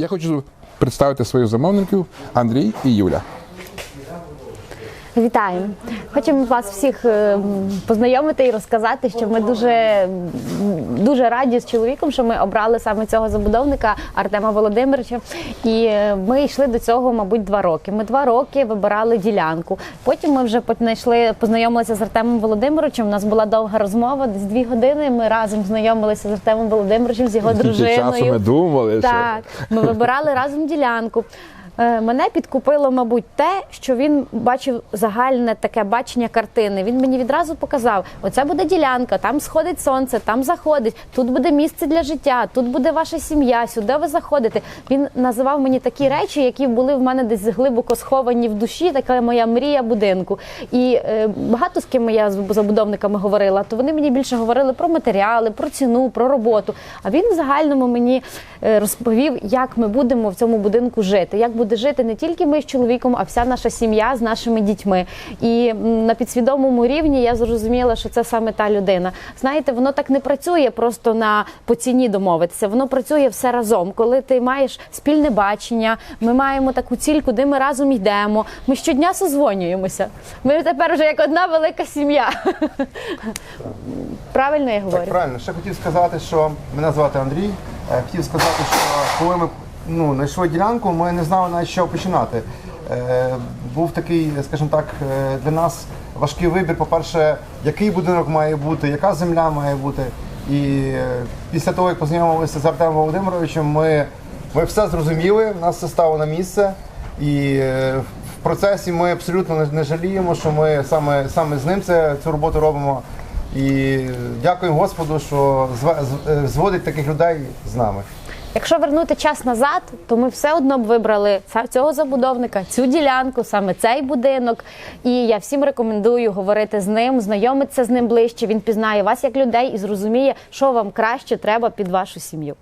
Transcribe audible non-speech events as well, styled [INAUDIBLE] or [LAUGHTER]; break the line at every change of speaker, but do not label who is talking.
я хочу представити своїх замовників Андрій і Юля.
Вітаю! Хочемо вас всіх е, познайомити і розказати, що ми дуже, дуже раді з чоловіком, що ми обрали саме цього забудовника Артема Володимировича. І е, ми йшли до цього, мабуть, два роки. Ми два роки вибирали ділянку. Потім ми вже знайшли, познайомилися з Артемом Володимировичем. У нас була довга розмова, десь дві години. Ми разом знайомилися з Артемом Володимировичем, з його дружиною.
часу ми думали, що-
Так, ми вибирали разом ділянку. Е, Мене підкупило, мабуть, те, що він бачив загальне таке бачення картини. Він мені відразу показав: оце буде ділянка, там сходить сонце, там заходить, тут буде місце для життя, тут буде ваша сім'я, сюди ви заходите. Він називав мені такі речі, які були в мене десь глибоко сховані в душі. Така моя мрія будинку. І е, багато з ким я з забудовниками говорила, то вони мені більше говорили про матеріали, про ціну, про роботу. А він в загальному мені е, розповів, як ми будемо в цьому будинку жити, як буде жити не тільки ми з чоловіком, а вся наша сім'я з нашими дітьми. І на підсвідомому рівні я зрозуміла, що це саме та людина. Знаєте, воно так не працює просто на по ціні домовитися. Воно працює все разом. Коли ти маєш спільне бачення, ми маємо таку ціль, куди ми разом йдемо. Ми щодня созвонюємося. Ми тепер вже як одна велика сім'я. [LAUGHS] Правильно я говорю?
Так, правильно. Ще хотів сказати, що мене звати Андрій. Е, Хотів сказати, що коли ми ну, знайшли ділянку, ми не знали навіть чого починати. Е, був такий, скажімо так, е, для нас важкий вибір. По-перше, який будинок має бути, яка земля має бути. І е, після того, як познайомилися з Артемом Володимировичем, ми, ми все зрозуміли, нас все стало на місце. І е, в процесі ми абсолютно не- жаліємо, що ми саме, саме з ним це, цю роботу робимо. І дякуємо Господу, що зводить таких людей з нами.
Якщо вернути час назад, то ми все одно б вибрали цього забудовника, цю ділянку, саме цей будинок. І я всім рекомендую говорити з ним, знайомитися з ним ближче. Він пізнає вас як людей і зрозуміє, що вам краще треба під вашу сім'ю.